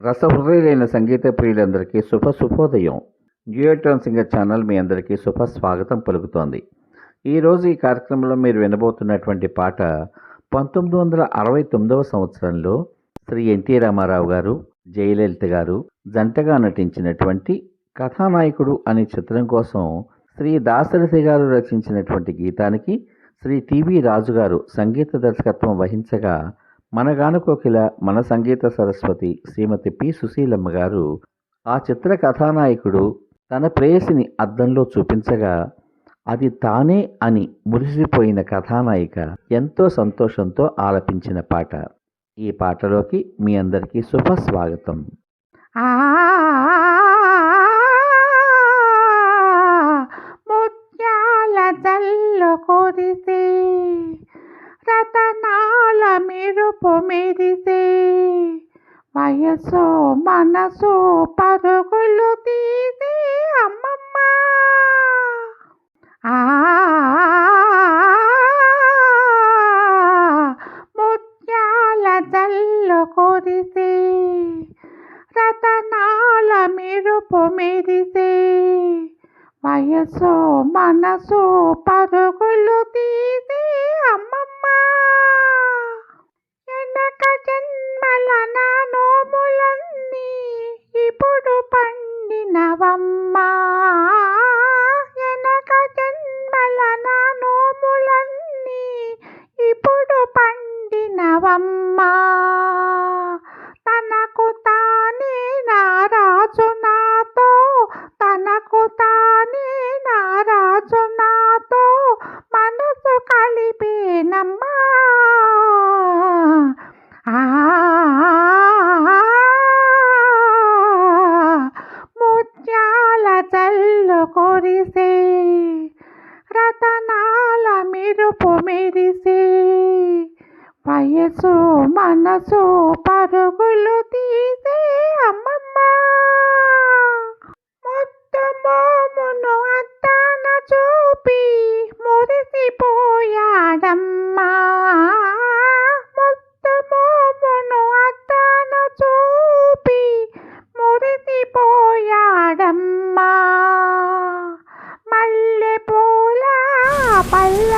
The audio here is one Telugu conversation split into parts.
రసహృదయులైన సంగీత ప్రియులందరికీ శుభ శుభోదయం. జియోట్రాన్ సింగర్ ఛానల్ మీ అందరికీ శుభ స్వాగతం పలుకుతోంది. ఈరోజు ఈ కార్యక్రమంలో మీరు వినబోతున్నటువంటి పాట పంతొమ్మిది వందల అరవై తొమ్మిదవ సంవత్సరంలో శ్రీ ఎన్టీ రామారావు గారు జయలలిత గారు జంటగా నటించినటువంటి కథానాయకుడు అనే చిత్రం కోసం శ్రీ దాశరథి గారు రచించినటువంటి గీతానికి శ్రీ టీవీ రాజు గారు సంగీత దర్శకత్వం వహించగా మనగానుకోకిల మన సంగీత సరస్వతి శ్రీమతి పి. సుశీలమ్మ గారు ఆ చిత్ర కథానాయకుడు తన ప్రేయసిని అద్దంలో చూపించగా అది తానే అని మురిసిపోయిన కథానాయిక ఎంతో సంతోషంతో ఆలపించిన పాట. ఈ పాటలోకి మీ అందరికీ శుభ స్వాగతం ఆ మెరుపు మెరిసే వయసు మనసు పరుగులు తీసే అమ్మమ్మ. ఆ ముత్యాల జల్లు కురిసే రతనాల మెరుపు మెరిసే వయసు మనసు పరుగులు తీ జన్మల నా నోములన్నీ ఇప్పుడు పండినవమ్మా. ఎనక జన్మల నా నోములన్నీ ఇప్పుడు పండినవమ్మా. తనకు తానే నారాజు నాతో తనకు తానే ముత్యాల కొరిసే రతనాల మెరుపు మెరిసే. వయసు మనసు పరుగులు తీసే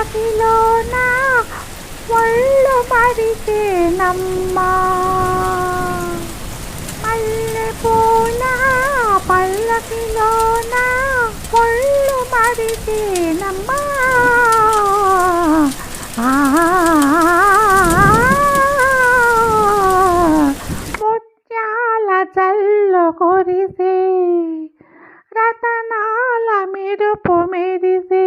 పల్లకిలోన ఒళ్ళు మరిచేనమ్మా మల్లె పూల పల్లకిలోన ఒళ్ళు మరిచేనమ్మా ఆ ముత్యాల చల్లు కురిసే రతనాల మెరుపు మెరిసే.